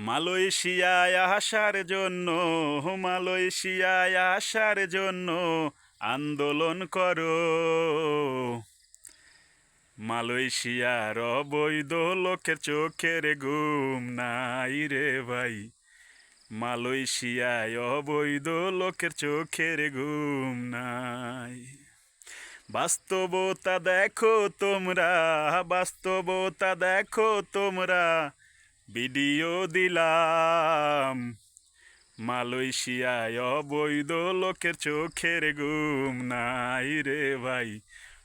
মালয়েশিয়ায় আসার জন্য, মালয়েশিয়ায় আসার জন্য আন্দোলন করো। মালয়েশিয়ার অবৈধ লোকের চোখের ঘুম নাই রে ভাই। মালয়েশিয়ায় অবৈধ লোকের চোখের ঘুম নাই। বাস্তবতা দেখো তোমরা, বাস্তবতা দেখো তোমরা ভিডিও দিলাম। মালয়েশিয়ায় অবৈধ লোকের চোখের ঘুম নাই রে ভাই,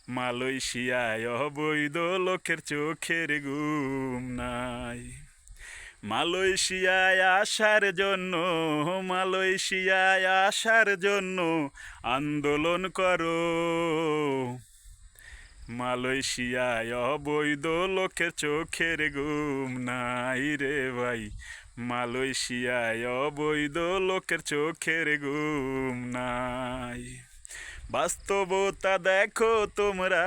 মালয়েশিয়ায় অবৈধ লোকের চোখের ঘুম নাই। মালয়েশিয়ায় আসার জন্য, মালয়েশিয়ায় আসার জন্য আন্দোলন করো। মালয়েশিয়ায় অবৈধ লোকের চোখের ঘুম নাই রে ভাই। মালয়েশিয়ায় অবৈধ লোকের চোখের ঘুম নাই। বাস্তবতা দেখো তোমরা,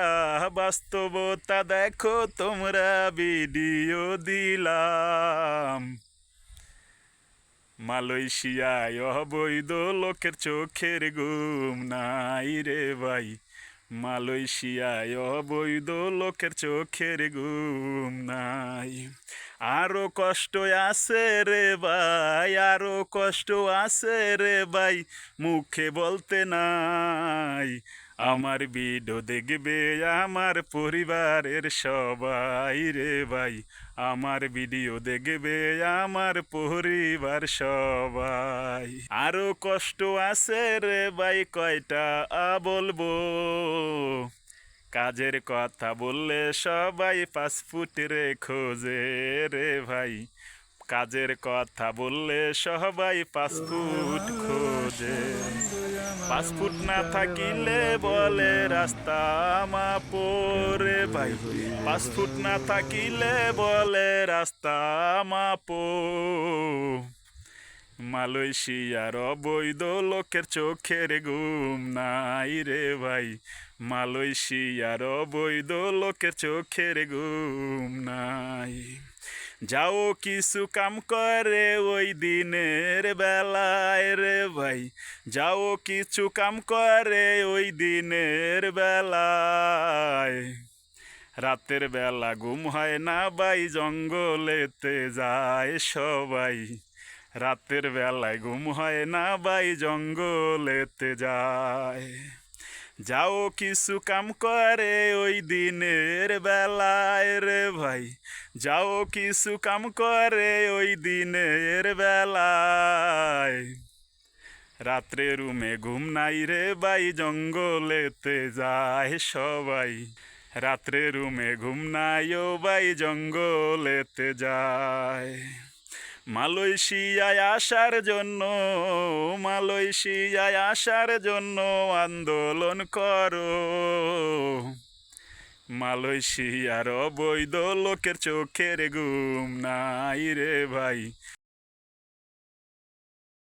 বাস্তবতা দেখো তোমরা, ভিডিও দিলাম। মালয়েশিয়ায় অবৈধ লোকের চোখের ঘুম নাই রে ভাই। মালয়েশিয়ায় অবৈধ লোকের চোখের ঘুম নাই। আরও কষ্ট আছে রে ভাই, আরও কষ্ট আছে রে ভাই, মুখে বলতে নাই। আমার ভিডিও দেখবে আমার পরিবারের সবাই রে ভাই। আমার ভিডিও দেখবে আমার পরিবার সবাই। আরও কষ্ট আছে রে ভাই, কয়টা বলব? কাজের কথা বললে সবাই পাসপোর্ট রে খোঁজে রে ভাই। কাজের কথা বললে সবাই পাসপোর্ট খোঁজে। পাসপোর্ট না থাকিলে বলে রাস্তা মা পরে ভাই। পাসপোর্ট না থাকিলে বলে রাস্তা মা পো মালয়েশিয়ার অবৈধ লোকের চোখের ঘুম নাই রে ভাই। মালয়েশিয়ার অবৈধ লোকের চোখের ঘুম নাই। যাও কিছু কাম করে ওই দিনের বেলায় রে ভাই। যাও কিছু কাম করে ওই দিনের বেলায়। রাতের বেলা ঘুম হয় না ভাই, জঙ্গলেতে যায় সবাই। রাতের বেলায় ঘুম হয় না ভাই, জঙ্গলেতে যায়। যাও কিছু কাম করে ওই দিনের বেলায় রে ভাই। যাও কিছু কাম করে ওই দিনের বেলায়। রাত্রে রুমে ঘুম নাই রে ভাই, জঙ্গলেতে যায় সবাই। রাত্রে রুমে ঘুম নাই ও ভাই, জঙ্গলেতে যায়। মালয়েশিয়ায় আসার জন্য, মালয়েশিয়ায় আসার জন্য আন্দোলন করো। মালয়েশিয়ার অবৈধ লোকের চোখের ঘুম নাই রে ভাই।